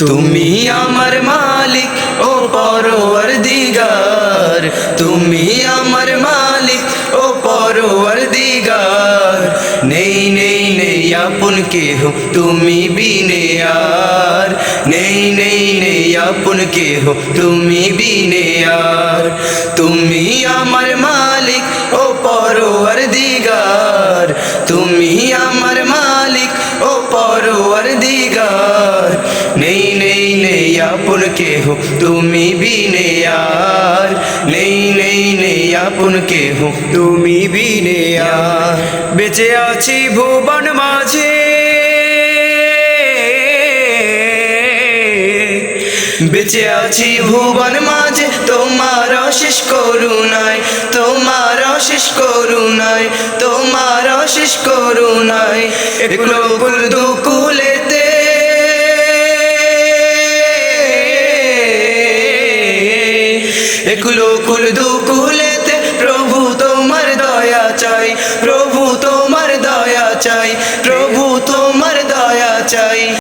তুমি আমার মালিক ও পরোয়ার দিগার তুমি আমার মালিক ও পরোয়ার দিগার নেই নেই নেই আপন কেহ তুমি বিনে আর নেই নেই নেই আপন কেহ তুমি বিনে আর তুমি আমার মালিক ও পরোয়ার দিগার তুমি আমার মালিক ও পরোয়ার দিগার নেই নেই নেই আপন কেহ। তুমি বিনে আর। নেই নেই নেই আপন কেহ। তুমি বিনে আর। বেঁচে আছি ভুবন মাঝে। বেঁচে আছি ভুবন মাঝে। তোমার অশেষ করুণায়, তোমার অশেষ করুণায়, তোমার অশেষ করুণায়। এগুলো কুলকুল দুকুলেতে প্রভু তোমার দয়া চাই প্রভু তোমার দয়া চাই প্রভু তোমার দয়া চাই।